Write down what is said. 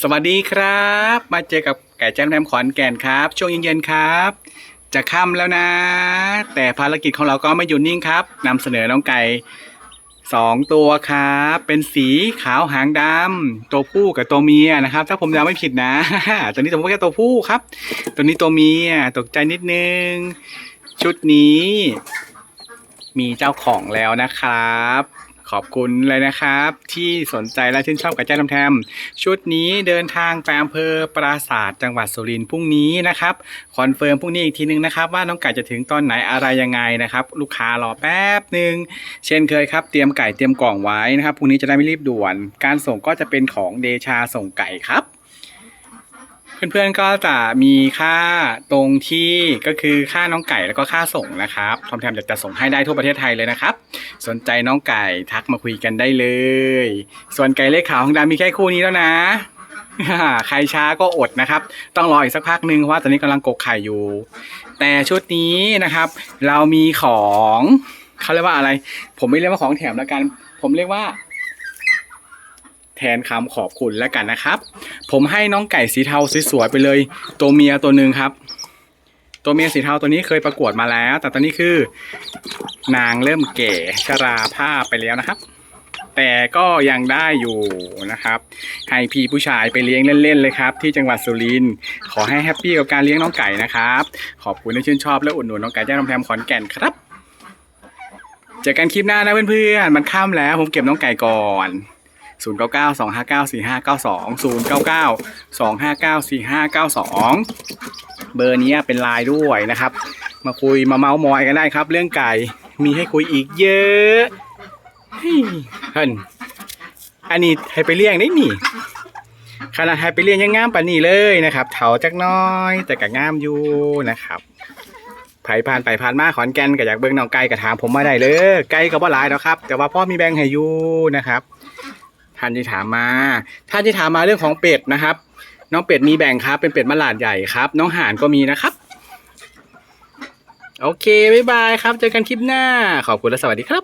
สวัสดีครับ มาเจอกับไก่แจ้มแรมขอนแก่นครับ ช่วงเย็นๆครับ จะค่ำแล้วนะ แต่ภารกิจของเราก็ไม่หยุดนิ่งครับนำเสนอน้องไก่สองตัวครับ เป็นสีขาวหางดำตัวผู้กับตัวเมียนะครับ ถ้าผมจำไม่ผิดนะ ตัวนี้ตัวผู้แค่ตัวผู้ครับ ตัวนี้ตัวเมียตกใจนิดนึง ชุดนี้ มีเจ้าของแล้วนะครับ ขอบคุณเลยนะครับ ที่สนใจและชื่นชอบกับแจ้ลำแทม ชุดนี้เดินทางไปอำเภอปราศาสตร์จังหวัดสุรินทร์พรุ่งนี้นะครับคอนเฟิร์มพรุ่งนี้อีกทีนึงนะครับ ว่าน้องไก่จะถึงตอนไหนอะไรยังไงนะครับ ลูกค้ารอแป๊บหนึ่งเช่นเคยครับเตรียมไก่เตรียมกล่องไว้นะครับพรุ่งนี้จะได้ไม่รีบด่วน การส่งก็จะเป็นของเดชาส่งไก่ครับ เพื่อนๆก็จะมีค่าตรงที่ก็คือค่าน้องไก่แล้วก็ค่าส่งนะครับทอมแทมจะส่งให้ได้ทั่วประเทศไทยเลยนะครับ สนใจน้องไก่ทักมาคุยกันได้เลย ส่วนไก่เล็กขาวของดำมีแค่คู่นี้แล้วนะใครช้าก็อดนะครับ ต้องรออีกสักพักนึงเพราะว่าตอนนี้กำลังกกไข่อยู่ แต่ชุดนี้นะครับ เรามีของเขาเรียกว่าอะไร ผมไม่เรียกว่าของแถมแล้วกัน ผมเรียกว่า แทนคำขอบคุณแล้วกันนะครับ ผมให้น้องไก่สีเทาสวยๆไปเลย ตัวเมียตัวหนึ่งครับ ตัวเมียสีเทาตัวนี้เคยประกวดมาแล้ว แต่ตอนนี้คือ นางเริ่มแก่ชราภาพไปแล้วนะครับ แต่ก็ยังได้อยู่นะครับ ให้พี่ผู้ชายไปเลี้ยงเล่นๆเลยครับ ที่จังหวัดสุรินทร์ขอให้แฮปปี้กับการเลี้ยงน้องไก่นะครับ ขอบคุณที่ชื่นชอบและอุดหนุนน้องไก่แจ้งน้ำแพมขอนแก่นครับเจอกันคลิปหน้านะเพื่อนๆ มันค่ำแล้วผมเก็บน้องไก่ก่อน 0 9 9 2 5 9 4 5 9 2 0 9 9 2 5 9 4 5 9 2 เบอร์นี้เป็นไลน์ด้วยนะครับ มาคุยมาเมาส์มอยกันได้ครับ เรื่องไก่มีให้คุยอีกเยอะเฮ้ยเฮ้นอันนี้ให้ไปเลี้ยงได้นี่ขนาดให้ไปเลี้ยงยังงามปานนี้เลยนะครับเถาจักน้อยแต่ก็งามอยู่นะครับไผ่ผ่านไปผ่านมาขอนแก่นก็อยากเบิ่งน้องไก่ก็ถามผมมาได้เลยไก่ก็บ่หลายแล้วครับ แต่ว่าพ่อมีแบงให้อยู่นะครับ ท่านที่ถามมา ท่านที่ถามมาเรื่องของเป็ดนะครับ น้องเป็ดมีแบ่งครับ เป็นเป็ดมะลาดใหญ่ครับ น้องห่านก็มีนะครับ โอเคบ๊ายบายครับ เจอกันคลิปหน้า ขอบคุณและสวัสดีครับ